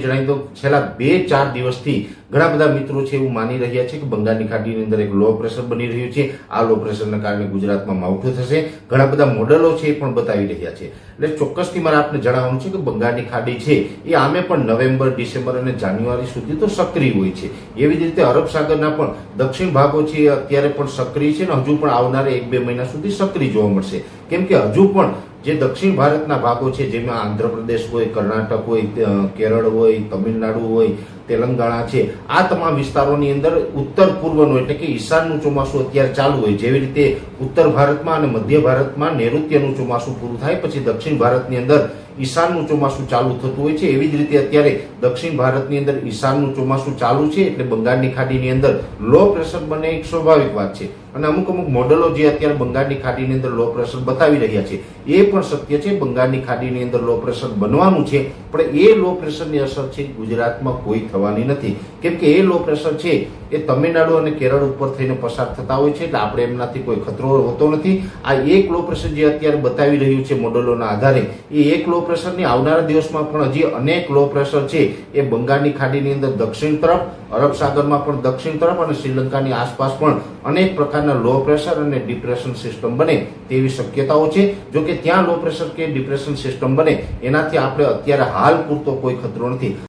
જણાવી દઉં છેલ્લા બે ચાર દિવસથી ઘણા બધા મિત્રો છે એવું માની રહ્યા છે કે બંગાળની ખાડીની અંદર એક લો પ્રેશર બની રહ્યું છે. આ લો પ્રેશરના કારણે ગુજરાતમાં માવઠું થશે. ઘણા બધા મોડેલો છે એ પણ બતાવી રહ્યા છે. એટલે ચોક્કસથી મારે આપને જણાવવાનું છે કે બંગાળની ખાડી છે એ આમે પણ નવેમ્બર, ડિસેમ્બર અને જાન્યુઆરી સુધી તો સક્રિય હોય છે. એવી જ રીતે અરબ સાગરના પણ દક્ષિણ ભાગો છે એ અત્યારે પણ સક્રિય છે અને હજુ પણ આવનારા એક બે મહિના સુધી સક્રિય જોવા મળશે. કેમ કે હજુ પણ જે દક્ષિણ ભારતના ભાગો છે જેમાં આંધ્રપ્રદેશ હોય કર્ણાટક હોય કેરળ હોય તમિલનાડુ હોય તેલંગાણા છે. આ તમામ વિસ્તારોની અંદર ઉત્તર પૂર્વનું એટલે કે ઈશાનનું ચોમાસું અત્યારે ચાલુ હોય. જેવી રીતે ઉત્તર ભારતમાં અને મધ્ય ભારતમાં નૈઋત્યનું ચોમાસું પૂરું થાય, પછી દક્ષિણ ભારતની અંદર ઈશાનનું ચોમાસું ચાલુ થતું હોય છે. એવી જ રીતે અત્યારે દક્ષિણ ભારતની અંદર ઈશાનનું ચોમાસું ચાલુ છે, એટલે બંગાળની ખાડીની અંદર લો પ્રેશર બને એક સ્વાભાવિક વાત છે. અને અમુક અમુક મોડલો જે અત્યારે બંગાળની ખાડીની અંદર લો પ્રેશર બતાવી રહ્યા છે, એ પણ સત્ય છે. બંગાળની ખાડીની અંદર લો પ્રેશર બનવાનું છે, પણ એ લો પ્રેશરની અસર છે ગુજરાતમાં કોઈ થવાની નથી. કેમ કે એ લો પ્રેશર છે, એ તમિલનાડુ અને કેરળ ઉપર થઈને પસાર થતા હોય છે, એટલે આપણે એમનાથી કોઈ ખતરો હોતો નથી. આ એક લો પ્રેશર જે અત્યારે બતાવી રહ્યું છે મોડલોના આધારે, એ એક લો પ્રેશરની આવનારા દિવસમાં પણ હજી અનેક લો પ્રેશર છે. એ બંગાળની ખાડીની અંદર દક્ષિણ તરફ, અરબ સાગરમાં પણ દક્ષિણ તરફ અને શ્રીલંકાની આસપાસ પણ અનેક પ્રકારના લો પ્રેશર અને ડિપ્રેશન સિસ્ટમ બને તેવી શક્યતાઓ છે. જો કે ત્યાં લો પ્રેશર કે ડિપ્રેશન સિસ્ટમ બને, એનાથી આપણે અત્યારે હાલ પૂરતો કોઈ ખતરો નથી.